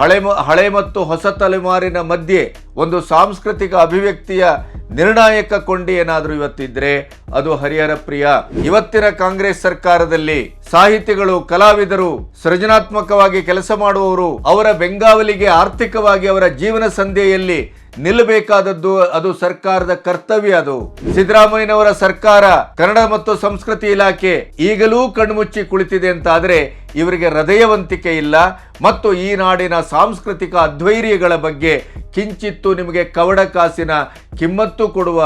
ಹಳೆ ಹಳೆ ಮತ್ತು ಹೊಸ ತಲೆಮಾರಿನ ಮಧ್ಯೆ ಒಂದು ಸಾಂಸ್ಕೃತಿಕ ಅಭಿವ್ಯಕ್ತಿಯ ನಿರ್ಣಾಯಕ ಕೊಂಡಿ ಏನಾದರೂ ಇವತ್ತಿದ್ರೆ, ಅದು ಹರಿಹರ ಪ್ರಿಯ. ಇವತ್ತಿನ ಕಾಂಗ್ರೆಸ್ ಸರ್ಕಾರದಲ್ಲಿ ಸಾಹಿತಿಗಳು, ಕಲಾವಿದರು ಸೃಜನಾತ್ಮಕವಾಗಿ ಕೆಲಸ ಮಾಡುವವರು ಅವರ ಬೆಂಗಾವಲಿಗೆ ಆರ್ಥಿಕವಾಗಿ ಅವರ ಜೀವನ ಸಂಧ್ಯೆಯಲ್ಲಿ ನಿಲ್ಲಬೇಕಾದದ್ದು ಅದು ಸರ್ಕಾರದ ಕರ್ತವ್ಯ ಅದು. ಸಿದ್ದರಾಮಯ್ಯನವರ ಸರ್ಕಾರ, ಕನ್ನಡ ಮತ್ತು ಸಂಸ್ಕೃತಿ ಇಲಾಖೆ ಈಗಲೂ ಕಣ್ಮುಚ್ಚಿ ಕುಳಿತಿದೆ ಅಂತ ಆದರೆ ಇವರಿಗೆ ಹೃದಯವಂತಿಕೆ ಇಲ್ಲ. ಮತ್ತು ಈ ನಾಡಿನ ಸಾಂಸ್ಕೃತಿಕ ಅಧ್ವೈರ್ಯಗಳ ಬಗ್ಗೆ ಕಿಂಚಿತ್ತು ನಿಮಗೆ ಕವಡ ಕಾಸಿನ ಕಿಮ್ಮತ್ತು ಕೊಡುವ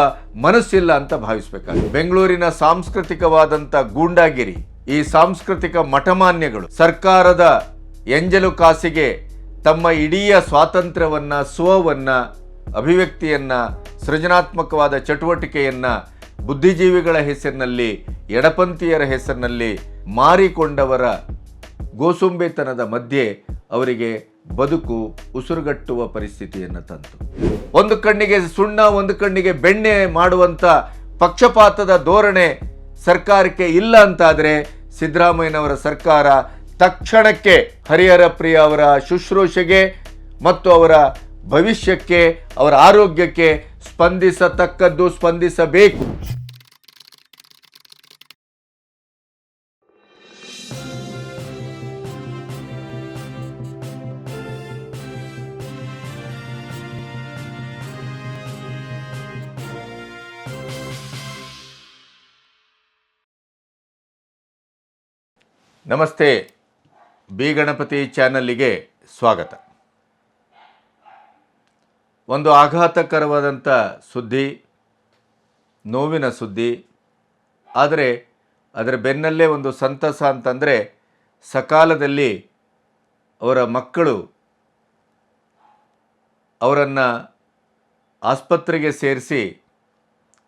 ಮನಸ್ಸಿಲ್ಲ ಅಂತ ಭಾವಿಸಬೇಕಾಗಿದೆ. ಬೆಂಗಳೂರಿನ ಸಾಂಸ್ಕೃತಿಕವಾದಂಥ ಗೂಂಡಾಗಿರಿ, ಈ ಸಾಂಸ್ಕೃತಿಕ ಮಠಮಾನ್ಯಗಳು ಸರ್ಕಾರದ ಎಂಜಲು ಕಾಸಿಗೆ ತಮ್ಮ ಇಡೀ ಸ್ವಾತಂತ್ರ್ಯವನ್ನು ಸ್ವವನ್ನ ಅಭಿವ್ಯಕ್ತಿಯನ್ನ, ಸೃಜನಾತ್ಮಕವಾದ ಚಟುವಟಿಕೆಯನ್ನು ಬುದ್ಧಿಜೀವಿಗಳ ಹೆಸರಿನಲ್ಲಿ, ಎಡಪಂಥೀಯರ ಹೆಸರಿನಲ್ಲಿ ಮಾರಿಕೊಂಡವರ ಗೋಸುಂಬೆತನದ ಮಧ್ಯೆ ಅವರಿಗೆ ಬದುಕು ಉಸಿರುಗಟ್ಟುವ ಪರಿಸ್ಥಿತಿಯನ್ನು ತಂತು. ಒಂದು ಕಣ್ಣಿಗೆ ಸುಣ್ಣ, ಒಂದು ಕಣ್ಣಿಗೆ ಬೆಣ್ಣೆ ಮಾಡುವಂಥ ಪಕ್ಷಪಾತದ ಧೋರಣೆ ಸರ್ಕಾರಕ್ಕೆ ಇಲ್ಲ ಅಂತಾದರೆ ಸಿದ್ದರಾಮಯ್ಯನವರ ಸರ್ಕಾರ ತಕ್ಷಣಕ್ಕೆ ಹರಿಹರ ಪ್ರಿಯ ಅವರ ಶುಶ್ರೂಷೆಗೆ ಮತ್ತು ಅವರ ಭವಿಷ್ಯಕ್ಕೆ ಅವರ ಆರೋಗ್ಯಕ್ಕೆ ಸ್ಪಂದಿಸತಕ್ಕದ್ದು ಸ್ಪಂದಿಸಬೇಕು. ನಮಸ್ತೆ. ಬಿ ಗಣಪತಿ ಚಾನಲ್ಲಿಗೆ ಸ್ವಾಗತ. ಒಂದು ಆಘಾತಕರವಾದಂಥ ಸುದ್ದಿ, ನೋವಿನ ಸುದ್ದಿ. ಆದರೆ ಅದರ ಬೆನ್ನಲ್ಲೇ ಒಂದು ಸಂತಸ ಅಂತಂದರೆ ಸಕಾಲದಲ್ಲಿ ಅವರ ಮಕ್ಕಳು ಅವರನ್ನು ಆಸ್ಪತ್ರೆಗೆ ಸೇರಿಸಿ,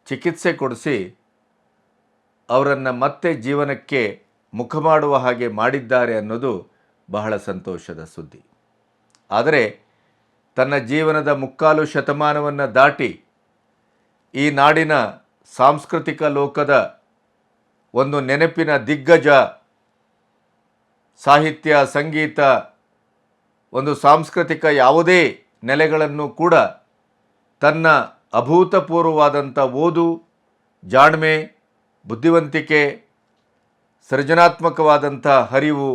ಚಿಕಿತ್ಸೆ ಕೊಡಿಸಿ, ಅವರನ್ನು ಮತ್ತೆ ಜೀವನಕ್ಕೆ ಮುಖ ಮಾಡುವ ಹಾಗೆ ಮಾಡಿದ್ದಾರೆ ಅನ್ನೋದು ಬಹಳ ಸಂತೋಷದ ಸುದ್ದಿ. ಆದರೆ ತನ್ನ ಜೀವನದ ಮುಕ್ಕಾಲು ಶತಮಾನವನ್ನು ದಾಟಿ ಈ ನಾಡಿನ ಸಾಂಸ್ಕೃತಿಕ ಲೋಕದ ಒಂದು ನೆನಪಿನ ದಿಗ್ಗಜ ಸಾಹಿತ್ಯ, ಸಂಗೀತ, ಒಂದು ಸಾಂಸ್ಕೃತಿಕ ಯಾವುದೇ ನೆಲೆಗಳನ್ನು ಕೂಡ ತನ್ನ ಅಭೂತಪೂರ್ವವಾದಂಥ ಓದು, ಜಾಣ್ಮೆ, ಬುದ್ಧಿವಂತಿಕೆ, ಸೃಜನಾತ್ಮಕವಾದಂಥ ಹರಿವು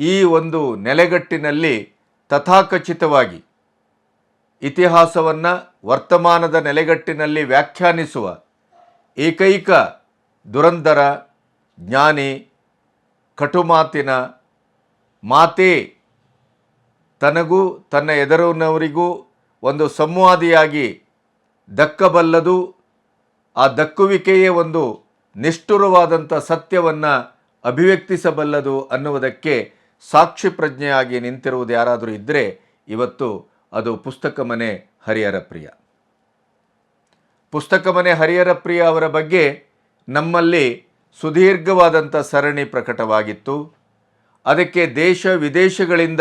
ಈ ಒಂದು ನೆಲೆಗಟ್ಟಿನಲ್ಲಿ ತಥಾಕಚಿತವಾಗಿ ಇತಿಹಾಸವನ್ನು ವರ್ತಮಾನದ ನೆಲೆಗಟ್ಟಿನಲ್ಲಿ ವ್ಯಾಖ್ಯಾನಿಸುವ ಏಕೈಕ ದುರಂಧರ ಜ್ಞಾನಿ ಕಟುಮಾತಿನ ಮಾತೇ ತನಗೂ ತನ್ನ ಎದುರಿನವರಿಗೂ ಒಂದು ಸಂವಾದಿಯಾಗಿ ದಕ್ಕಬಲ್ಲದು, ಆ ದಕ್ಕುವಿಕೆಯೇ ಒಂದು ನಿಷ್ಠುರವಾದಂಥ ಸತ್ಯವನ್ನು ಅಭಿವ್ಯಕ್ತಿಸಬಲ್ಲದು ಅನ್ನುವುದಕ್ಕೆ ಸಾಕ್ಷಿ ಪ್ರಜ್ಞೆಯಾಗಿ ನಿಂತಿರುವುದು ಯಾರಾದರೂ ಇದ್ದರೆ ಇವತ್ತು ಅದು ಪುಸ್ತಕ ಮನೆ ಹರಿಹರ ಪ್ರಿಯ. ಪುಸ್ತಕ ಮನೆ ಹರಿಹರ ಪ್ರಿಯ ಅವರ ಬಗ್ಗೆ ನಮ್ಮಲ್ಲಿ ಸುದೀರ್ಘವಾದಂಥ ಸರಣಿ ಪ್ರಕಟವಾಗಿತ್ತು. ಅದಕ್ಕೆ ದೇಶ ವಿದೇಶಗಳಿಂದ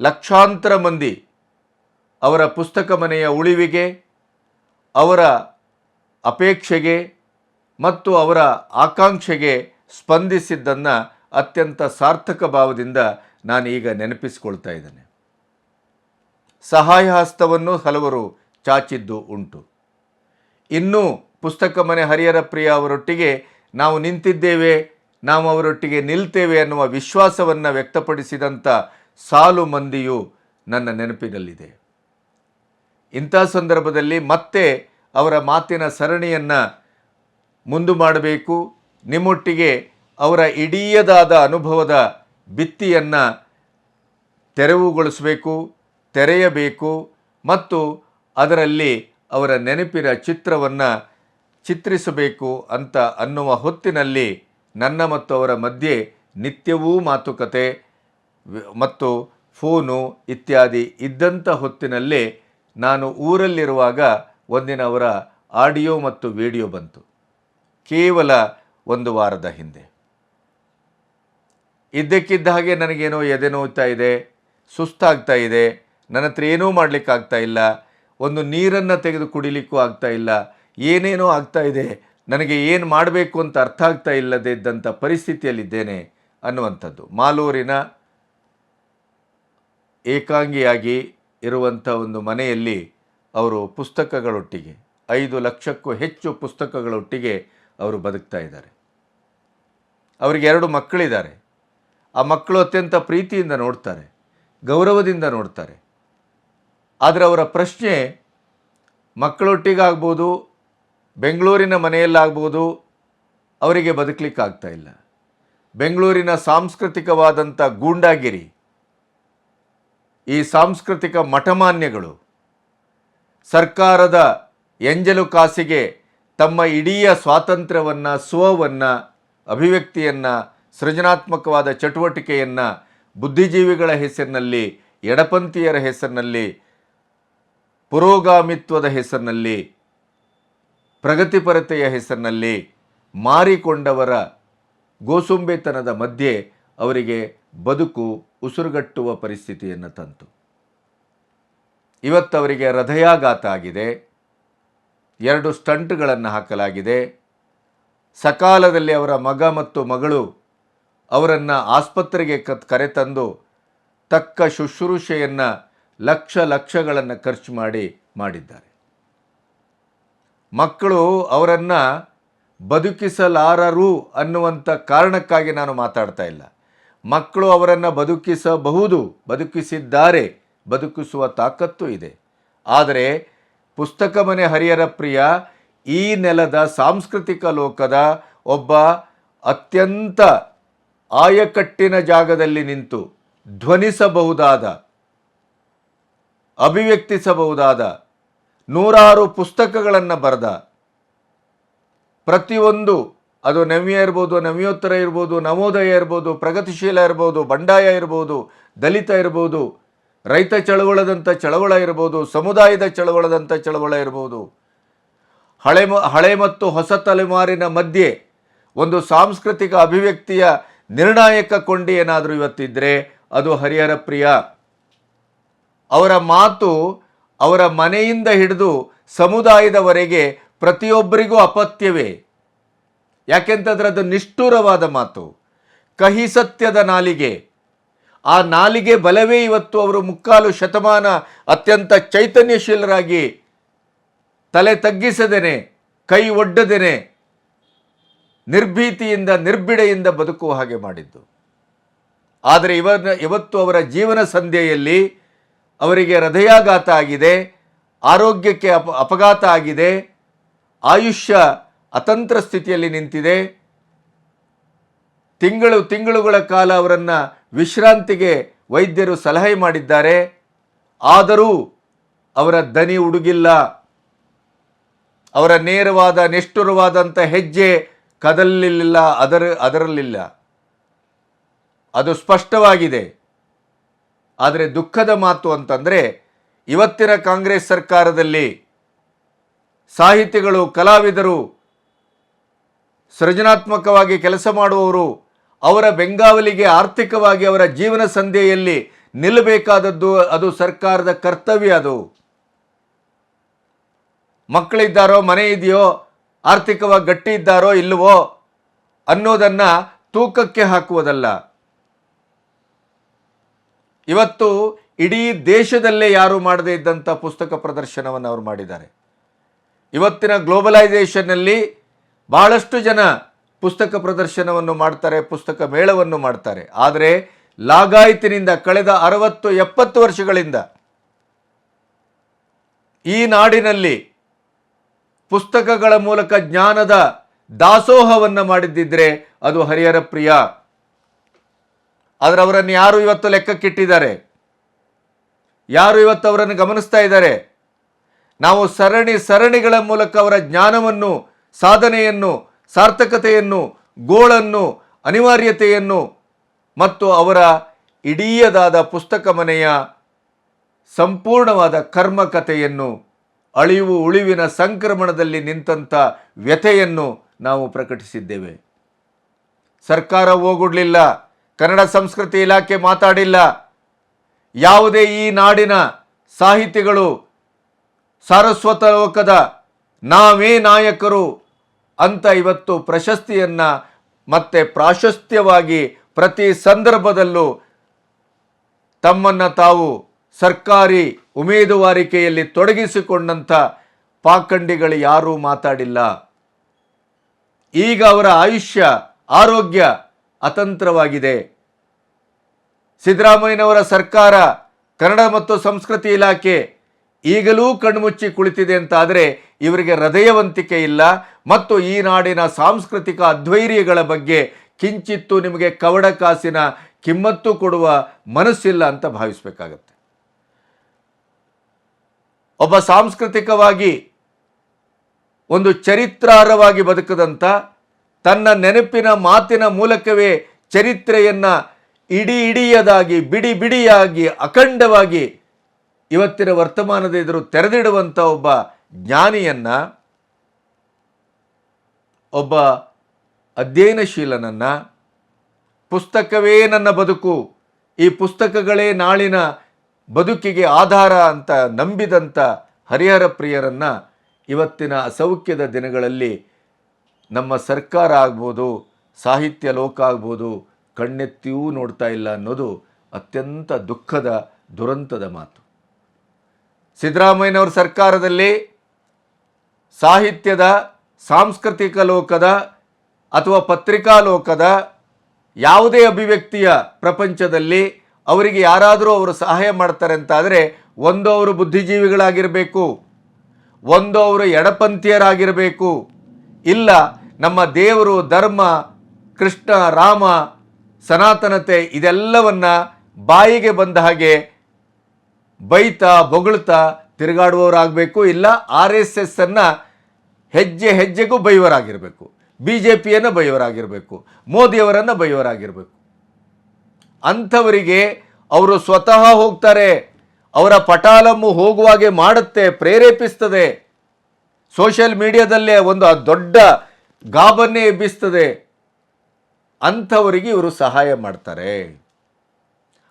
ಲಕ್ಷಾಂತರ ಮಂದಿ ಅವರ ಪುಸ್ತಕ ಮನೆಯ ಉಳಿವಿಗೆ, ಅವರ ಅಪೇಕ್ಷೆಗೆ ಮತ್ತು ಅವರ ಆಕಾಂಕ್ಷೆಗೆ ಸ್ಪಂದಿಸಿದ್ದನ್ನು ಅತ್ಯಂತ ಸಾರ್ಥಕ ಭಾವದಿಂದ ನಾನು ಈಗ ನೆನಪಿಸಿಕೊಳ್ತಾ ಇದ್ದೇನೆ. ಸಹಾಯ ಹಸ್ತವನ್ನು ಹಲವರು ಚಾಚಿದ್ದು ಉಂಟು. ಇನ್ನೂ ಪುಸ್ತಕ ಮನೆ ಹರಿಹರ ಪ್ರಿಯ ಅವರೊಟ್ಟಿಗೆ ನಾವು ನಿಂತಿದ್ದೇವೆ, ನಾವು ಅವರೊಟ್ಟಿಗೆ ನಿಲ್ತೇವೆ ಅನ್ನುವ ವಿಶ್ವಾಸವನ್ನು ವ್ಯಕ್ತಪಡಿಸಿದಂಥ ಸಾಲು ಮಂದಿಯು ನನ್ನ ನೆನಪಿನಲ್ಲಿದೆ. ಇಂಥ ಸಂದರ್ಭದಲ್ಲಿ ಮತ್ತೆ ಅವರ ಮಾತಿನ ಸರಣಿಯನ್ನು ಮುಂದು ಮಾಡಬೇಕು, ನಿಮ್ಮೊಟ್ಟಿಗೆ ಅವರ ಇಡೀಯದಾದ ಅನುಭವದ ಭಿತ್ತಿಯನ್ನು ತೆರವುಗೊಳಿಸಬೇಕು, ತೆರೆಯಬೇಕು ಮತ್ತು ಅದರಲ್ಲಿ ಅವರ ನೆನಪಿನ ಚಿತ್ರವನ್ನು ಚಿತ್ರಿಸಬೇಕು ಅಂತ ಅನ್ನುವ ಹೊತ್ತಿನಲ್ಲಿ ನನ್ನ ಮತ್ತು ಅವರ ಮಧ್ಯೆ ನಿತ್ಯವೂ ಮಾತುಕತೆ ಮತ್ತು ಫೋನು ಇತ್ಯಾದಿ ಇದ್ದಂಥ ಹೊತ್ತಿನಲ್ಲಿ ನಾನು ಊರಲ್ಲಿರುವಾಗ ಒಂದಿನ ಅವರ ಆಡಿಯೋ ಮತ್ತು ವಿಡಿಯೋ ಬಂತು. ಕೇವಲ ಒಂದು ವಾರದ ಹಿಂದೆ. ಇದ್ದಕ್ಕಿದ್ದ ಹಾಗೆ ನನಗೇನೋ ಎದೆ ನೋಯ್ತಾ ಇದೆ, ಸುಸ್ತಾಗ್ತಾ ಇದೆ, ನನ್ನ ಹತ್ರ ಏನೂ ಮಾಡಲಿಕ್ಕಾಗ್ತಾ ಇಲ್ಲ, ಒಂದು ನೀರನ್ನು ತೆಗೆದು ಕುಡಿಲಿಕ್ಕೂ ಆಗ್ತಾ ಇಲ್ಲ, ಏನೇನೋ ಆಗ್ತಾ ಇದೆ, ನನಗೆ ಏನು ಮಾಡಬೇಕು ಅಂತ ಅರ್ಥ ಆಗ್ತಾ ಇಲ್ಲದೇ ಇದ್ದಂಥ ಪರಿಸ್ಥಿತಿಯಲ್ಲಿದ್ದೇನೆ ಅನ್ನುವಂಥದ್ದು. ಮಾಲೂರಿನ ಏಕಾಂಗಿಯಾಗಿ ಇರುವಂಥ ಒಂದು ಮನೆಯಲ್ಲಿ ಅವರು ಪುಸ್ತಕಗಳೊಟ್ಟಿಗೆ, ಐದು ಲಕ್ಷಕ್ಕೂ ಹೆಚ್ಚು ಪುಸ್ತಕಗಳೊಟ್ಟಿಗೆ ಅವರು ಬದುಕ್ತಾ ಇದ್ದಾರೆ. ಅವರಿಗೆ ಎರಡು ಮಕ್ಕಳಿದ್ದಾರೆ. ಆ ಮಕ್ಕಳು ಅತ್ಯಂತ ಪ್ರೀತಿಯಿಂದ ನೋಡ್ತಾರೆ, ಗೌರವದಿಂದ ನೋಡ್ತಾರೆ. ಆದರೆ ಅವರ ಪ್ರಶ್ನೆ, ಮಕ್ಕಳೊಟ್ಟಿಗಾಗ್ಬೋದು, ಬೆಂಗಳೂರಿನ ಮನೆಯಲ್ಲಾಗ್ಬೋದು, ಅವರಿಗೆ ಬದುಕಲಿಕ್ಕಾಗ್ತಾ ಇಲ್ಲ. ಬೆಂಗಳೂರಿನ ಸಾಂಸ್ಕೃತಿಕವಾದಂಥ ಗೂಂಡಾಗಿರಿ, ಈ ಸಾಂಸ್ಕೃತಿಕ ಮಠಮಾನ್ಯಗಳು, ಸರ್ಕಾರದ ಎಂಜಲು ಕಾಸಿಗೆ ತಮ್ಮ ಇಡೀ ಸ್ವಾತಂತ್ರ್ಯವನ್ನು ಸ್ವವನ್ನು ಅಭಿವ್ಯಕ್ತಿಯನ್ನು ಸೃಜನಾತ್ಮಕವಾದ ಚಟುವಟಿಕೆಯನ್ನು ಬುದ್ಧಿಜೀವಿಗಳ ಹೆಸರಿನಲ್ಲಿ, ಎಡಪಂಥೀಯರ ಹೆಸರಿನಲ್ಲಿ, ಪುರೋಗಾಮಿತ್ವದ ಹೆಸರಿನಲ್ಲಿ, ಪ್ರಗತಿಪರತೆಯ ಹೆಸರಿನಲ್ಲಿ ಮಾರಿಕೊಂಡವರ ಗೋಸುಂಬೆತನದ ಮಧ್ಯೆ ಅವರಿಗೆ ಬದುಕು ಉಸಿರುಗಟ್ಟುವ ಪರಿಸ್ಥಿತಿಯನ್ನು ತಂತು. ಇವತ್ತವರಿಗೆ ಹೃದಯಾಘಾತ ಆಗಿದೆ. ಎರಡು ಸ್ಟಂಟ್ಗಳನ್ನು ಹಾಕಲಾಗಿದೆ. ಸಕಾಲದಲ್ಲಿ ಅವರ ಮಗ ಮತ್ತು ಮಗಳು ಅವರನ್ನು ಆಸ್ಪತ್ರೆಗೆ ಕರೆ ಕರೆತಂದು ತಕ್ಕ ಶುಶ್ರೂಷೆಯನ್ನು ಲಕ್ಷ ಲಕ್ಷಗಳನ್ನು ಖರ್ಚು ಮಾಡಿ ಮಾಡಿದ್ದಾರೆ. ಮಕ್ಕಳು ಅವರನ್ನು ಬದುಕಿಸಲಾರರು ಅನ್ನುವಂಥ ಕಾರಣಕ್ಕಾಗಿ ನಾನು ಮಾತಾಡ್ತಾ ಇಲ್ಲ. ಮಕ್ಕಳು ಅವರನ್ನು ಬದುಕಿಸಬಹುದು, ಬದುಕಿಸಿದ್ದಾರೆ, ಬದುಕಿಸುವ ತಾಕತ್ತು ಇದೆ. ಆದರೆ ಪುಸ್ತಕ ಮನೆ ಹರಿಯರ ಪ್ರಿಯ ಈ ನೆಲದ ಸಾಂಸ್ಕೃತಿಕ ಲೋಕದ ಒಬ್ಬ ಅತ್ಯಂತ ಆಯಕಟ್ಟಿನ ಜಾಗದಲ್ಲಿ ನಿಂತು ಧ್ವನಿಸಬಹುದಾದ, ಅಭಿವ್ಯಕ್ತಿಸಬಹುದಾದ ನೂರಾರು ಪುಸ್ತಕಗಳನ್ನು ಬರೆದ, ಪ್ರತಿಯೊಂದು, ಅದು ನವ್ಯ ಇರ್ಬೋದು, ನವ್ಯೋತ್ತರ ಇರ್ಬೋದು, ನವೋದಯ ಇರ್ಬೋದು, ಪ್ರಗತಿಶೀಲ ಇರ್ಬೋದು, ಬಂಡಾಯ ಇರ್ಬೋದು, ದಲಿತ ಇರ್ಬೋದು, ರೈತ ಚಳವಳದಂಥ ಚಳವಳ ಇರ್ಬೋದು, ಸಮುದಾಯದ ಚಳವಳದಂಥ ಚಳವಳ ಇರ್ಬೋದು. ಹಳೆ ಹಳೆ ಮತ್ತು ಹೊಸ ತಲೆಮಾರಿನ ಮಧ್ಯೆ ಒಂದು ಸಾಂಸ್ಕೃತಿಕ ಅಭಿವ್ಯಕ್ತಿಯ ನಿರ್ಣಾಯಕ ಕೊಂಡಿ ಏನಾದರೂ ಇವತ್ತಿದ್ದರೆ ಅದು ಹರಿಹರ ಪ್ರಿಯ. ಅವರ ಮಾತು ಅವರ ಮನೆಯಿಂದ ಹಿಡಿದು ಸಮುದಾಯದವರೆಗೆ ಪ್ರತಿಯೊಬ್ಬರಿಗೂ ಅಪತ್ಯವೇ. ಯಾಕೆಂತಂದ್ರೆ ಅದು ನಿಷ್ಠುರವಾದ ಮಾತು. ಕಹಿ ಸತ್ಯದ ನಾಲಿಗೆ. ಆ ನಾಲಿಗೆ ಬಲವೇ ಇವತ್ತು ಅವರು ಮುಕ್ಕಾಲು ಶತಮಾನ ಅತ್ಯಂತ ಚೈತನ್ಯಶೀಲರಾಗಿ ತಲೆ ತಗ್ಗಿಸದೇನೆ, ಕೈ ಒಡ್ಡದೇನೆ ನಿರ್ಭೀತಿಯಿಂದ, ನಿರ್ಬಿಡೆಯಿಂದ ಬದುಕುವ ಹಾಗೆ ಮಾಡಿದ್ದು. ಆದರೆ ಇವ ಇವತ್ತು ಅವರ ಜೀವನ ಸಂಧ್ಯೆಯಲ್ಲಿ ಅವರಿಗೆ ಹೃದಯಾಘಾತ ಆಗಿದೆ, ಆರೋಗ್ಯಕ್ಕೆ ಅಪ, ಅಪಘಾತ ಆಗಿದೆ, ಆಯುಷ್ಯ ಅತಂತ್ರ ಸ್ಥಿತಿಯಲ್ಲಿ ನಿಂತಿದೆ. ತಿಂಗಳು, ತಿಂಗಳುಗಳ ಕಾಲ ಅವರನ್ನು ವಿಶ್ರಾಂತಿಗೆ ವೈದ್ಯರು ಸಲಹೆ ಮಾಡಿದ್ದಾರೆ. ಆದರೂ ಅವರ ದನಿ ಉಡುಗಿಲ್ಲ. ಅವರ ನೇರವಾದ ನಿಷ್ಠುರವಾದಂಥ ಹೆಜ್ಜೆ ಕದಲಿಲ್ಲ ಅದರ, ಅದರಲ್ಲಿಲ್ಲ. ಅದು ಸ್ಪಷ್ಟವಾಗಿದೆ. ಆದರೆ ದುಃಖದ ಮಾತು ಅಂತಂದರೆ, ಇವತ್ತಿನ ಕಾಂಗ್ರೆಸ್ ಸರ್ಕಾರದಲ್ಲಿ ಸಾಹಿತಿಗಳು, ಕಲಾವಿದರು ಸೃಜನಾತ್ಮಕವಾಗಿ ಕೆಲಸ ಮಾಡುವವರು, ಅವರ ಬೆಂಗಾವಲಿಗೆ ಆರ್ಥಿಕವಾಗಿ ಅವರ ಜೀವನ ಸಂಧ್ಯೆಯಲ್ಲಿ ನಿಲ್ಲಬೇಕಾದದ್ದು ಅದು ಸರ್ಕಾರದ ಕರ್ತವ್ಯ ಅದು. ಮಕ್ಕಳಿದ್ದಾರೋ ಮನೆ ಇದೆಯೋ ಆರ್ಥಿಕವಾಗಿ ಗಟ್ಟಿ ಇದ್ದಾರೋ ಇಲ್ಲವೋ ಅನ್ನೋದನ್ನು ತೂಕಕ್ಕೆ ಹಾಕುವುದಲ್ಲ. ಇವತ್ತು ಇಡೀ ದೇಶದಲ್ಲೇ ಯಾರು ಮಾಡದೇ ಇದ್ದಂಥ ಪುಸ್ತಕ ಪ್ರದರ್ಶನವನ್ನು ಅವರು ಮಾಡಿದ್ದಾರೆ. ಇವತ್ತಿನ ಗ್ಲೋಬಲೈಸೇಷನ್ನಲ್ಲಿ ಬಹಳಷ್ಟು ಜನ ಪುಸ್ತಕ ಪ್ರದರ್ಶನವನ್ನು ಮಾಡ್ತಾರೆ, ಪುಸ್ತಕ ಮೇಳವನ್ನು ಮಾಡ್ತಾರೆ. ಆದರೆ ಲಾಗಾಯಿತಿನಿಂದ ಕಳೆದ ಅರವತ್ತು ಎಪ್ಪತ್ತು ವರ್ಷಗಳಿಂದ ಈ ನಾಡಿನಲ್ಲಿ ಪುಸ್ತಕಗಳ ಮೂಲಕ ಜ್ಞಾನದ ದಾಸೋಹವನ್ನು ಮಾಡಿದ್ದಿದ್ರೆ ಅದು ಹರಿಹರ ಪ್ರಿಯ. ಆದರೆ ಅವರನ್ನು ಯಾರು ಇವತ್ತು ಲೆಕ್ಕಕ್ಕಿಟ್ಟಿದ್ದಾರೆ? ಯಾರು ಇವತ್ತು ಅವರನ್ನು ಗಮನಿಸ್ತಾ ಇದ್ದಾರೆ? ನಾವು ಸರಣಿ ಸರಣಿಗಳ ಮೂಲಕ ಅವರ ಜ್ಞಾನವನ್ನು, ಸಾಧನೆಯನ್ನು, ಸಾರ್ಥಕತೆಯನ್ನು, ಗೋಳನ್ನು, ಅನಿವಾರ್ಯತೆಯನ್ನು ಮತ್ತು ಅವರ ಇಡೀಯದಾದ ಪುಸ್ತಕ ಮನೆಯ ಸಂಪೂರ್ಣವಾದ ಕರ್ಮಕತೆಯನ್ನು ಅಳಿವು ಉಳಿವಿನ ಸಂಕ್ರಮಣದಲ್ಲಿ ನಿಂತಂಥ ವ್ಯಥೆಯನ್ನು ನಾವು ಪ್ರಕಟಿಸಿದ್ದೇವೆ. ಸರ್ಕಾರ ಹೋಗುಡ್ಲಿಲ್ಲ ಕನ್ನಡ ಸಂಸ್ಕೃತಿ ಇಲಾಖೆ ಮಾತಾಡಿಲ್ಲ. ಯಾವುದೇ ಈ ನಾಡಿನ ಸಾಹಿತಿಗಳು ಸಾರಸ್ವತ ಲೋಕದ ನಾವೇ ನಾಯಕರು ಅಂತ ಇವತ್ತು ಪ್ರಶಸ್ತಿಯನ್ನು ಮತ್ತೆ ಪ್ರಾಶಸ್ತ್ಯವಾಗಿ ಪ್ರತಿ ಸಂದರ್ಭದಲ್ಲೂ ತಮ್ಮನ್ನು ತಾವು ಸರ್ಕಾರಿ ಉಮೇದುವಾರಿಕೆಯಲ್ಲಿ ತೊಡಗಿಸಿಕೊಂಡಂಥ ಪಾಖಂಡಿಗಳು ಯಾರೂ ಮಾತಾಡಿಲ್ಲ. ಈಗ ಅವರ ಆಯುಷ್ಯ, ಆರೋಗ್ಯ ಅತಂತ್ರವಾಗಿದೆ. ಸಿದ್ದರಾಮಯ್ಯನವರ ಸರ್ಕಾರ ಕನ್ನಡ ಮತ್ತು ಸಂಸ್ಕೃತಿ ಇಲಾಖೆ ಈಗಲೂ ಕಣ್ಮುಚ್ಚಿ ಕುಳಿತಿದೆ ಅಂತಾದರೆ ಇವರಿಗೆ ಹೃದಯವಂತಿಕೆ ಇಲ್ಲ ಮತ್ತು ಈ ನಾಡಿನ ಸಾಂಸ್ಕೃತಿಕ ಅಧ್ವೈರ್ಯಗಳ ಬಗ್ಗೆ ಕಿಂಚಿತ್ತು ನಿಮಗೆ ಕವಡ ಕಾಸಿನ ಕಿಮ್ಮತ್ತು ಕೊಡುವ ಮನಸ್ಸಿಲ್ಲ ಅಂತ ಭಾವಿಸಬೇಕಾಗತ್ತೆ. ಒಬ್ಬ ಸಾಂಸ್ಕೃತಿಕವಾಗಿ ಒಂದು ಚರಿತ್ರಾರ್ಹವಾಗಿ ಬದುಕದಂಥ ತನ್ನ ನೆನಪಿನ ಮಾತಿನ ಮೂಲಕವೇ ಚರಿತ್ರೆಯನ್ನು ಇಡೀ ಇಡಿಯದಾಗಿ, ಬಿಡಿ ಬಿಡಿಯಾಗಿ, ಅಖಂಡವಾಗಿ ಇವತ್ತಿನ ವರ್ತಮಾನದ ಎದುರು ತೆರೆದಿಡುವಂಥ ಒಬ್ಬ ಜ್ಞಾನಿಯನ್ನು, ಒಬ್ಬ ಅಧ್ಯಯನಶೀಲನನ್ನ, ಪುಸ್ತಕವೇ ನನ್ನ ಬದುಕು, ಈ ಪುಸ್ತಕಗಳೇ ನಾಳಿನ ಬದುಕಿಗೆ ಆಧಾರ ಅಂತ ನಂಬಿದಂಥ ಹರಿಹರ ಪ್ರಿಯರನ್ನ ಇವತ್ತಿನ ಅಸೌಖ್ಯದ ದಿನಗಳಲ್ಲಿ ನಮ್ಮ ಸರ್ಕಾರ ಆಗ್ಬೋದು, ಸಾಹಿತ್ಯ ಲೋಕ ಆಗ್ಬೋದು, ಕಣ್ಣೆತ್ತಿಯೂ ನೋಡ್ತಾ ಇಲ್ಲ ಅನ್ನೋದು ಅತ್ಯಂತ ದುಃಖದ, ದುರಂತದ ಮಾತು. ಸಿದ್ದರಾಮಯ್ಯನವ್ರ ಸರ್ಕಾರದಲ್ಲಿ ಸಾಹಿತ್ಯದ, ಸಾಂಸ್ಕೃತಿಕ ಲೋಕದ ಅಥವಾ ಪತ್ರಿಕಾ ಲೋಕದ ಯಾವುದೇ ಅಭಿವ್ಯಕ್ತಿಯ ಪ್ರಪಂಚದಲ್ಲಿ ಅವರಿಗೆ ಯಾರಾದರೂ ಅವರು ಸಹಾಯ ಮಾಡ್ತಾರೆ ಅಂತಾದರೆ ಒಂದು ಅವರು ಬುದ್ಧಿಜೀವಿಗಳಾಗಿರಬೇಕು, ಒಂದು ಅವರು ಎಡಪಂಥೀಯರಾಗಿರಬೇಕು, ಇಲ್ಲ ನಮ್ಮ ದೇವರು, ಧರ್ಮ, ಕೃಷ್ಣ, ರಾಮ, ಸನಾತನತೆ ಇದೆಲ್ಲವನ್ನ ಬಾಯಿಗೆ ಬಂದ ಹಾಗೆ ಬೈತಾ, ಬೊಗಳ್ತಾ ತಿರುಗಾಡುವವರಾಗಬೇಕು, ಇಲ್ಲ ಆರ್ ಎಸ್ ಎಸ್ ಅನ್ನ ಹೆಜ್ಜೆ ಹೆಜ್ಜೆಗೂ ಬೈಯವರಾಗಿರಬೇಕು ಬಿ ಜೆ ಪಿಯನ್ನು ಬೈಯವರಾಗಿರಬೇಕು ಮೋದಿಯವರನ್ನು ಬೈವರಾಗಿರಬೇಕು. ಅಂಥವರಿಗೆ ಅವರು ಸ್ವತಃ ಹೋಗ್ತಾರೆ. ಅವರ ಪಟಾಲಮ್ಮು ಹೋಗುವಾಗೆ ಮಾಡುತ್ತೆ, ಪ್ರೇರೇಪಿಸ್ತದೆ. ಸೋಷಿಯಲ್ ಮೀಡಿಯಾದಲ್ಲೇ ಒಂದು ದೊಡ್ಡ ಗಾಬನ್ನೇ ಎಬ್ಬಿಸ್ತದೆ. ಅಂಥವರಿಗೆ ಇವರು ಸಹಾಯ ಮಾಡ್ತಾರೆ.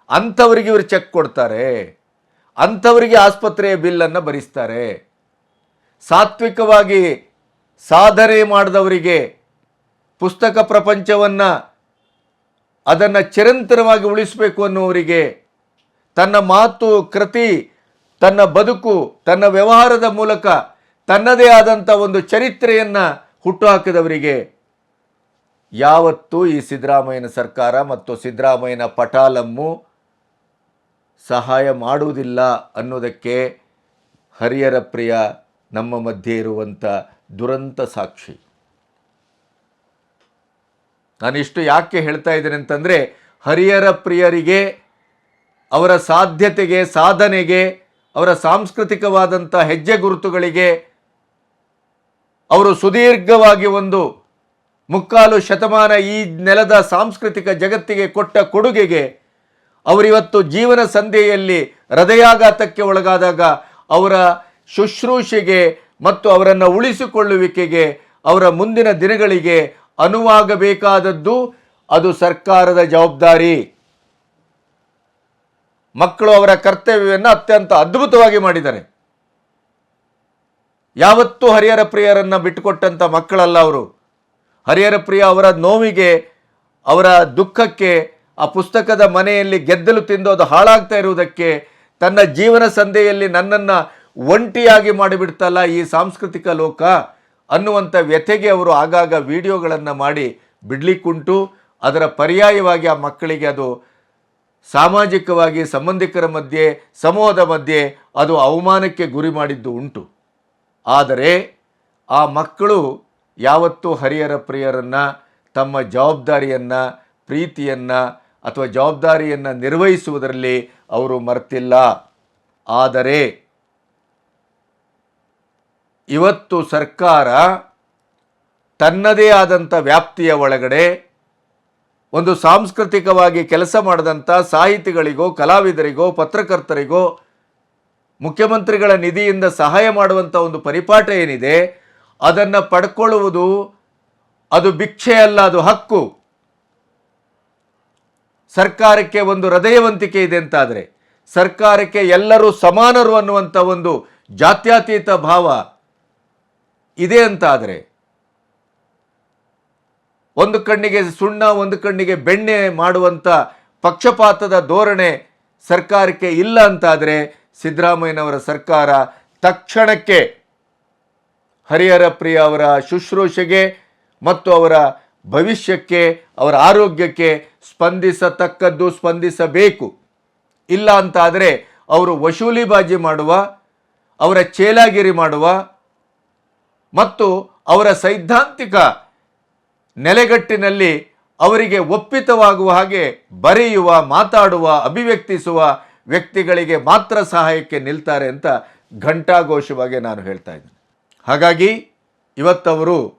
ಅಂಥವರಿಗೆ ಇವರು ಚೆಕ್ ಕೊಡ್ತಾರೆ. ಅಂಥವರಿಗೆ ಆಸ್ಪತ್ರೆಯ ಬಿಲ್ಲನ್ನು ಭರಿಸ್ತಾರೆ. ಸಾತ್ವಿಕವಾಗಿ ಸಾಧನೆ ಮಾಡಿದವರಿಗೆ ಪುಸ್ತಕ ಪ್ರಪಂಚವನ್ನು ಅದನ್ನು ಚಿರಂತರವಾಗಿ ಉಳಿಸಬೇಕು ಅನ್ನುವರಿಗೆ ತನ್ನ ಮಾತು, ಕೃತಿ, ತನ್ನ ಬದುಕು, ತನ್ನ ವ್ಯವಹಾರದ ಮೂಲಕ ತನ್ನದೇ ಆದಂಥ ಒಂದು ಚರಿತ್ರೆಯನ್ನು ಹುಟ್ಟುಹಾಕಿದವರಿಗೆ ಯಾವತ್ತೂ ಈ ಸಿದ್ದರಾಮಯ್ಯನ ಸರ್ಕಾರ ಮತ್ತು ಸಿದ್ದರಾಮಯ್ಯನ ಪಟಾಲಮ್ಮು ಸಹಾಯ ಮಾಡುವುದಿಲ್ಲ ಅನ್ನೋದಕ್ಕೆ ಹರಿಯರ ಪ್ರಿಯ ನಮ್ಮ ಮಧ್ಯೆ ಇರುವಂಥ ದುರಂತ ಸಾಕ್ಷಿ. ನಾನಿಷ್ಟು ಯಾಕೆ ಹೇಳ್ತಾ ಇದ್ದೇನೆ ಅಂತಂದರೆ, ಹರಿಹರ ಪ್ರಿಯರಿಗೆ, ಅವರ ಸಾಧ್ಯತೆಗೆ, ಸಾಧನೆಗೆ, ಅವರ ಸಾಂಸ್ಕೃತಿಕವಾದಂಥ ಹೆಜ್ಜೆ ಗುರುತುಗಳಿಗೆ, ಅವರು ಸುದೀರ್ಘವಾಗಿ ಒಂದು ಮುಕ್ಕಾಲು ಶತಮಾನ ಈ ನೆಲದ ಸಾಂಸ್ಕೃತಿಕ ಜಗತ್ತಿಗೆ ಕೊಟ್ಟ ಕೊಡುಗೆಗೆ, ಅವರಿವತ್ತು ಜೀವನ ಸಂಧೆಯಲ್ಲಿ ಹೃದಯಾಘಾತಕ್ಕೆ ಒಳಗಾದಾಗ ಅವರ ಶುಶ್ರೂಷೆಗೆ ಮತ್ತು ಅವರನ್ನು ಉಳಿಸಿಕೊಳ್ಳುವಿಕೆಗೆ, ಅವರ ಮುಂದಿನ ದಿನಗಳಿಗೆ ಅನುವಾಗಬೇಕಾದದ್ದು ಅದು ಸರ್ಕಾರದ ಜವಾಬ್ದಾರಿ. ಮಕ್ಕಳು ಅವರ ಕರ್ತವ್ಯವನ್ನು ಅತ್ಯಂತ ಅದ್ಭುತವಾಗಿ ಮಾಡಿದ್ದಾರೆ. ಯಾವತ್ತೂ ಹರಿಹರ ಪ್ರಿಯರನ್ನು ಬಿಟ್ಟುಕೊಟ್ಟಂಥ ಮಕ್ಕಳಲ್ಲ ಅವರು. ಹರಿಹರ ಪ್ರಿಯ ಅವರ ನೋವಿಗೆ, ಅವರ ದುಃಖಕ್ಕೆ, ಆ ಪುಸ್ತಕದ ಮನೆಯಲ್ಲಿ ಗೆದ್ದಲು ತಿಂದು ಅದು ಹಾಳಾಗ್ತಾ ಇರುವುದಕ್ಕೆ, ತನ್ನ ಜೀವನ ಸಂದೆಯಲ್ಲಿ ನನ್ನನ್ನು ಒಂಟಿಯಾಗಿ ಮಾಡಿಬಿಡ್ತಲ್ಲ ಈ ಸಾಂಸ್ಕೃತಿಕ ಲೋಕ? ಅನ್ನುವಂಥ ವ್ಯಥೆಗೆ ಅವರು ಆಗಾಗ ವಿಡಿಯೋಗಳನ್ನು ಮಾಡಿ ಬಿಡ್ಲಿಕ್ಕುಂಟು. ಅದರ ಪರ್ಯಾಯವಾಗಿ ಆ ಮಕ್ಕಳಿಗೆ ಅದು ಸಾಮಾಜಿಕವಾಗಿ ಸಂಬಂಧಿಕರ ಮಧ್ಯೆ, ಸಮೂಹದ ಮಧ್ಯೆ ಅದು ಅವಮಾನಕ್ಕೆ ಗುರಿ ಮಾಡಿದ್ದು ಉಂಟು. ಆದರೆ ಆ ಮಕ್ಕಳು ಯಾವತ್ತೂ ಹರಿಯರ ಪ್ರಿಯರನ್ನು, ತಮ್ಮ ಜವಾಬ್ದಾರಿಯನ್ನು, ಪ್ರೀತಿಯನ್ನು ಅಥವಾ ಜವಾಬ್ದಾರಿಯನ್ನು ನಿರ್ವಹಿಸುವುದರಲ್ಲಿ ಅವರು ಮರ್ತಿಲ್ಲ. ಆದರೆ ಇವತ್ತು ಸರ್ಕಾರ ತನ್ನದೇ ಆದಂಥ ವ್ಯಾಪ್ತಿಯ ಒಳಗಡೆ ಒಂದು ಸಾಂಸ್ಕೃತಿಕವಾಗಿ ಕೆಲಸ ಮಾಡಿದಂಥ ಸಾಹಿತಿಗಳಿಗೋ, ಕಲಾವಿದರಿಗೋ, ಪತ್ರಕರ್ತರಿಗೋ, ಮುಖ್ಯಮಂತ್ರಿಗಳ ನಿಧಿಯಿಂದ ಸಹಾಯ ಮಾಡುವಂಥ ಒಂದು ಪರಿಪಾಠ ಏನಿದೆ, ಅದನ್ನು ಪಡ್ಕೊಳ್ಳುವುದು ಅದು ಭಿಕ್ಷೆ ಅಲ್ಲ, ಅದು ಹಕ್ಕು. ಸರ್ಕಾರಕ್ಕೆ ಒಂದು ಹೃದಯವಂತಿಕೆ ಇದೆ ಅಂತಾದರೆ, ಸರ್ಕಾರಕ್ಕೆ ಎಲ್ಲರೂ ಸಮಾನರು ಅನ್ನುವಂಥ ಒಂದು ಜಾತ್ಯತೀತ ಭಾವ ಇದೆ ಅಂತಾದರೆ ಒಂದು ಕಣ್ಣಿಗೆ ಸುಣ್ಣ, ಒಂದು ಕಣ್ಣಿಗೆ ಬೆಣ್ಣೆ ಮಾಡುವಂಥ ಪಕ್ಷಪಾತದ ಧೋರಣೆ ಸರ್ಕಾರಕ್ಕೆ ಇಲ್ಲ ಅಂತಾದರೆ ಸಿದ್ದರಾಮಯ್ಯನವರ ಸರ್ಕಾರ ತಕ್ಷಣಕ್ಕೆ ಹರಿಹರ ಪ್ರಿಯ ಅವರ ಶುಶ್ರೂಷೆಗೆ ಮತ್ತು ಅವರ ಭವಿಷ್ಯಕ್ಕೆ, ಅವರ ಆರೋಗ್ಯಕ್ಕೆ ಸ್ಪಂದಿಸತಕ್ಕದ್ದು ಸ್ಪಂದಿಸಬೇಕು. ಇಲ್ಲ ಅಂತಾದರೆ ಅವರು ವಸೂಲಿಬಾಜಿ ಮಾಡುವ, ಅವರ ಚೇಲಾಗಿರಿ ಮಾಡುವ ಮತ್ತು ಅವರ ಸೈದ್ಧಾಂತಿಕ ನೆಲೆಗಟ್ಟಿನಲ್ಲಿ ಅವರಿಗೆ ಒಪ್ಪಿತವಾಗುವ ಹಾಗೆ ಬರೆಯುವ, ಮಾತಾಡುವ, ಅಭಿವ್ಯಕ್ತಿಸುವ ವ್ಯಕ್ತಿಗಳಿಗೆ ಮಾತ್ರ ಸಹಾಯಕ್ಕೆ ನಿಲ್ತಾರೆ ಅಂತ ಘಂಟಾಘೋಷವಾಗಿ ನಾನು ಹೇಳ್ತಾ ಇದ್ದೇನೆ. ಹಾಗಾಗಿ ಇವತ್ತವರು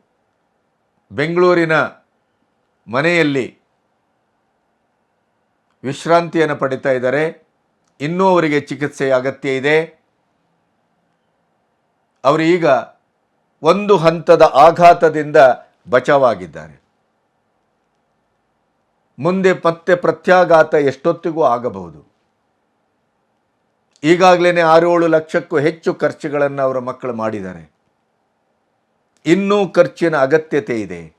ಬೆಂಗಳೂರಿನ ಮನೆಯಲ್ಲಿ ವಿಶ್ರಾಂತಿಯನ್ನು ಪಡಿತಾ ಇದ್ದಾರೆ. ಇನ್ನೂ ಅವರಿಗೆ ಚಿಕಿತ್ಸೆಯ ಅಗತ್ಯ ಇದೆ. ಅವರು ಈಗ ಒಂದು ಹಂತದ ಆಘಾತದಿಂದ ಬಚಾವಾಗಿದ್ದಾರೆ. ಮುಂದೆ ಮತ್ತೆ ಪ್ರತ್ಯಾಘಾತ ಎಷ್ಟೊತ್ತಿಗೂ ಆಗಬಹುದು. ಈಗಾಗಲೇ ಆರು ಏಳು ಲಕ್ಷಕ್ಕೂ ಹೆಚ್ಚು ಖರ್ಚುಗಳನ್ನು ಅವರ ಮಕ್ಕಳು ಮಾಡಿದ್ದಾರೆ. ಇನ್ನೂ ಖರ್ಚಿನ ಅಗತ್ಯತೆ ಇದೆ.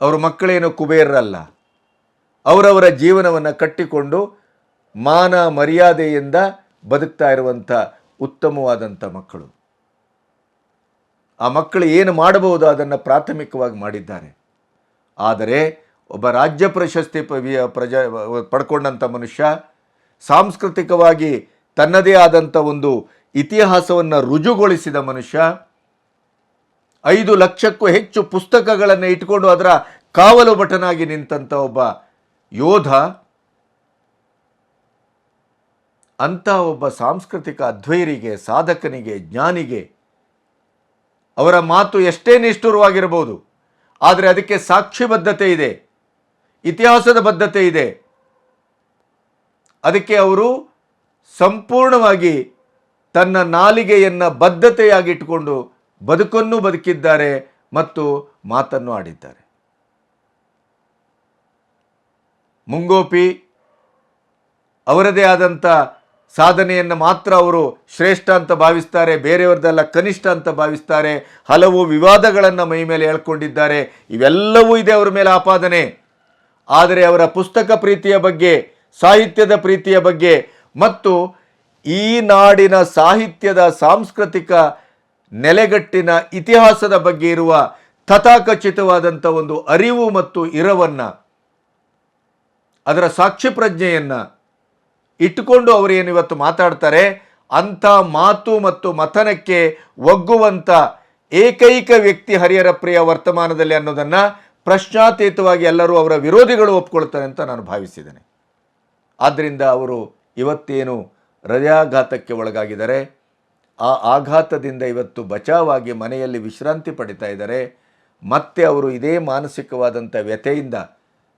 ಅವರ ಮಕ್ಕಳೇನು ಕುಬೇರರಲ್ಲ. ಅವರವರ ಜೀವನವನ್ನು ಕಟ್ಟಿಕೊಂಡು ಮಾನ ಮರ್ಯಾದೆಯಿಂದ ಬದುಕ್ತಾ ಇರುವಂಥ ಉತ್ತಮವಾದಂಥ ಮಕ್ಕಳು. ಆ ಮಕ್ಕಳು ಏನು ಮಾಡಬಹುದು ಅದನ್ನು ಪ್ರಾಥಮಿಕವಾಗಿ ಮಾಡಿದ್ದಾರೆ. ಆದರೆ ಒಬ್ಬ ರಾಜ್ಯ ಪ್ರಶಸ್ತಿ ಪ್ರಜಾ, ಪಡ್ಕೊಂಡಂಥ ಮನುಷ್ಯ ಸಾಂಸ್ಕೃತಿಕವಾಗಿ ತನ್ನದೇ ಆದಂಥ ಒಂದು ಇತಿಹಾಸವನ್ನು ರುಜುಗೊಳಿಸಿದ ಮನುಷ್ಯ ಐದು ಲಕ್ಷಕ್ಕೂ ಹೆಚ್ಚು ಪುಸ್ತಕಗಳನ್ನು ಇಟ್ಕೊಂಡು ಅದರ ಕಾವಲು ಭಟನಾಗಿ ನಿಂತಂಥ ಒಬ್ಬ ಯೋಧ ಅಂಥ ಒಬ್ಬ ಸಾಂಸ್ಕೃತಿಕ ಅಧ್ವೈರಿಗೆ ಸಾಧಕನಿಗೆ, ಜ್ಞಾನಿಗೆ ಅವರ ಮಾತು ಎಷ್ಟೇ ನಿಷ್ಠುರವಾಗಿರಬಹುದು, ಆದರೆ ಅದಕ್ಕೆ ಸಾಕ್ಷಿಬದ್ಧತೆ ಇದೆ, ಇತಿಹಾಸದ ಬದ್ಧತೆ ಇದೆ. ಅದಕ್ಕೆ ಅವರು ಸಂಪೂರ್ಣವಾಗಿ ತನ್ನ ನಾಲಿಗೆಯನ್ನು ಬದ್ಧತೆಯಾಗಿಟ್ಟುಕೊಂಡು ಬದುಕನ್ನು ಬದುಕಿದ್ದಾರೆ ಮತ್ತು ಮಾತನ್ನು ಆಡಿದ್ದಾರೆ. ಮುಂಗೋಪಿ ಅವರದೇ ಆದಂಥ ಸಾಧನೆಯನ್ನು ಮಾತ್ರ ಅವರು ಶ್ರೇಷ್ಠ ಅಂತ ಭಾವಿಸ್ತಾರೆ, ಬೇರೆಯವ್ರದ್ದೆಲ್ಲ ಕನಿಷ್ಠ ಅಂತ ಭಾವಿಸ್ತಾರೆ, ಹಲವು ವಿವಾದಗಳನ್ನು ಮೈ ಮೇಲೆ ಹೇಳ್ಕೊಂಡಿದ್ದಾರೆ ಇವೆಲ್ಲವೂ ಇದೆ ಅವರ ಮೇಲೆ ಆಪಾದನೆ. ಆದರೆ ಅವರ ಪುಸ್ತಕ ಪ್ರೀತಿಯ ಬಗ್ಗೆ, ಸಾಹಿತ್ಯದ ಪ್ರೀತಿಯ ಬಗ್ಗೆ ಮತ್ತು ಈ ನಾಡಿನ ಸಾಹಿತ್ಯದ ಸಾಂಸ್ಕೃತಿಕ ನೆಲೆಗಟ್ಟಿನ ಇತಿಹಾಸದ ಬಗ್ಗೆ ಇರುವ ತಥಾಕಚಿತವಾದಂಥ ಒಂದು ಅರಿವು ಮತ್ತು ಇರವನ್ನು, ಅದರ ಸಾಕ್ಷಿ ಪ್ರಜ್ಞೆಯನ್ನು ಇಟ್ಟುಕೊಂಡು ಅವರು ಏನು ಇವತ್ತು ಮಾತಾಡ್ತಾರೆ, ಅಂಥ ಮಾತು ಮತ್ತು ಮಥನಕ್ಕೆ ಒಗ್ಗುವಂಥ ಏಕೈಕ ವ್ಯಕ್ತಿ ಹರಿಹರ ಪ್ರಿಯ ವರ್ತಮಾನದಲ್ಲಿ ಅನ್ನೋದನ್ನು ಪ್ರಶ್ನಾತೀತವಾಗಿ ಎಲ್ಲರೂ ಅವರ ವಿರೋಧಿಗಳು ಒಪ್ಕೊಳ್ತಾರೆ ಅಂತ ನಾನು ಭಾವಿಸಿದ್ದೇನೆ. ಆದ್ದರಿಂದ ಅವರು ಇವತ್ತೇನು ಹೃದಯಾಘಾತಕ್ಕೆ ಒಳಗಾಗಿದ್ದಾರೆ, ಆ ಆಘಾತದಿಂದ ಇವತ್ತು ಬಚಾವಾಗಿ ಮನೆಯಲ್ಲಿ ವಿಶ್ರಾಂತಿ ಪಡಿತಾ ಇದ್ದಾರೆ, ಮತ್ತೆ ಅವರು ಇದೇ ಮಾನಸಿಕವಾದಂಥ ವ್ಯಥೆಯಿಂದ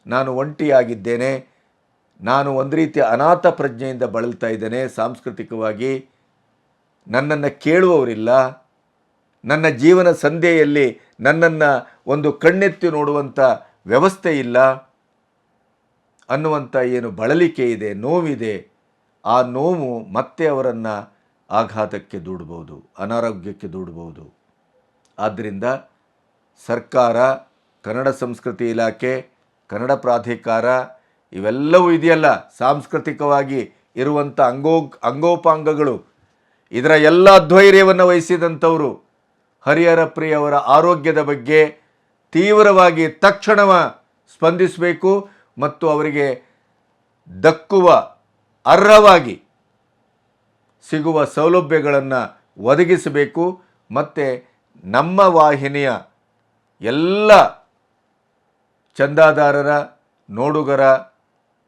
ನಾನು ಒಂಟಿಯಾಗಿದ್ದೇನೆ ನಾನು ಒಂದು ರೀತಿಯ ಅನಾಥ ಪ್ರಜ್ಞೆಯಿಂದ ಬಳಲ್ತಾ ಇದ್ದೇನೆ, ಸಾಂಸ್ಕೃತಿಕವಾಗಿ. ನನ್ನನ್ನು ಕೇಳುವವರಿಲ್ಲ. ನನ್ನ ಜೀವನ ಸಂಧ್ಯೆಯಲ್ಲಿ ನನ್ನನ್ನು ಒಂದು ಕಣ್ಣೆತ್ತಿ ನೋಡುವಂಥ ವ್ಯವಸ್ಥೆ ಇಲ್ಲ. ಅನ್ನುವಂಥ ಏನು ಬಳಲಿಕೆ ಇದೆ, ನೋವಿದೆ. ಆ ನೋವು ಮತ್ತೆ ಅವರನ್ನು ಆಘಾತಕ್ಕೆ ದೂಡ್ಬೋದು, ಅನಾರೋಗ್ಯಕ್ಕೆ ದೂಡ್ಬೋದು. ಆದ್ದರಿಂದ ಸರ್ಕಾರ, ಕನ್ನಡ ಸಂಸ್ಕೃತಿ ಇಲಾಖೆ, ಕನ್ನಡ ಪ್ರಾಧಿಕಾರ ಇವೆಲ್ಲವೂ ಇದೆಯಲ್ಲ, ಸಾಂಸ್ಕೃತಿಕವಾಗಿ ಇರುವಂಥ ಅಂಗೋ, ಅಂಗೋಪಾಂಗಗಳು. ಇದರ ಎಲ್ಲ ಧ್ವೈರ್ಯವನ್ನು ವಹಿಸಿದಂಥವರು ಹರಿಹರ ಪ್ರಿಯವರ ಆರೋಗ್ಯದ ಬಗ್ಗೆ ತೀವ್ರವಾಗಿ ತಕ್ಷಣವ ಸ್ಪಂದಿಸಬೇಕು ಮತ್ತು ಅವರಿಗೆ ದಕ್ಕುವ, ಅರ್ಹವಾಗಿ ಸಿಗುವ ಸೌಲಭ್ಯಗಳನ್ನು ಒದಗಿಸಬೇಕು. ಮತ್ತು ನಮ್ಮ ವಾಹಿನಿಯ ಎಲ್ಲ ಚಂದಾದಾರರ, ನೋಡುಗರ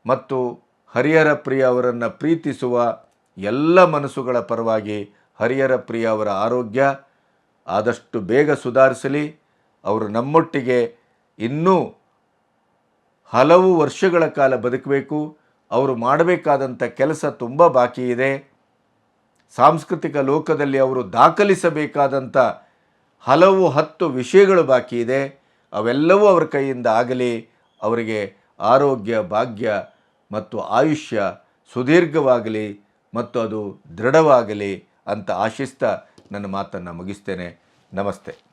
ಮತ್ತು ಹರಿಹರ ಪ್ರಿಯ ಅವರನ್ನು ಪ್ರೀತಿಸುವ ಎಲ್ಲ ಮನಸ್ಸುಗಳ ಪರವಾಗಿ ಹರಿಹರ ಪ್ರಿಯ ಅವರ ಆರೋಗ್ಯ ಆದಷ್ಟು ಬೇಗ ಸುಧಾರಿಸಲಿ. ಅವರು ನಮ್ಮೊಟ್ಟಿಗೆ ಇನ್ನೂ ಹಲವು ವರ್ಷಗಳ ಕಾಲ ಬದುಕಬೇಕು. ಅವರು ಮಾಡಬೇಕಾದಂಥ ಕೆಲಸ ತುಂಬ ಬಾಕಿ ಇದೆ. ಸಾಂಸ್ಕೃತಿಕ ಲೋಕದಲ್ಲಿ ಅವರು ದಾಖಲಿಸಬೇಕಾದಂಥ ಹಲವು ಹತ್ತು ವಿಷಯಗಳು ಬಾಕಿ ಇದೆ. ಅವೆಲ್ಲವೂ ಅವರ ಕೈಯಿಂದ ಆಗಲಿ ಅವರಿಗೆ ಆರೋಗ್ಯ ಭಾಗ್ಯ ಮತ್ತು ಆಯುಷ್ಯ ಸುದೀರ್ಘವಾಗಲಿ ಮತ್ತು ಅದು ದೃಢವಾಗಲಿ ಅಂತ ಆಶಿಸ್ತಾ ನನ್ನ ಮಾತನ್ನು ಮುಗಿಸ್ತೇನೆ. ನಮಸ್ತೆ.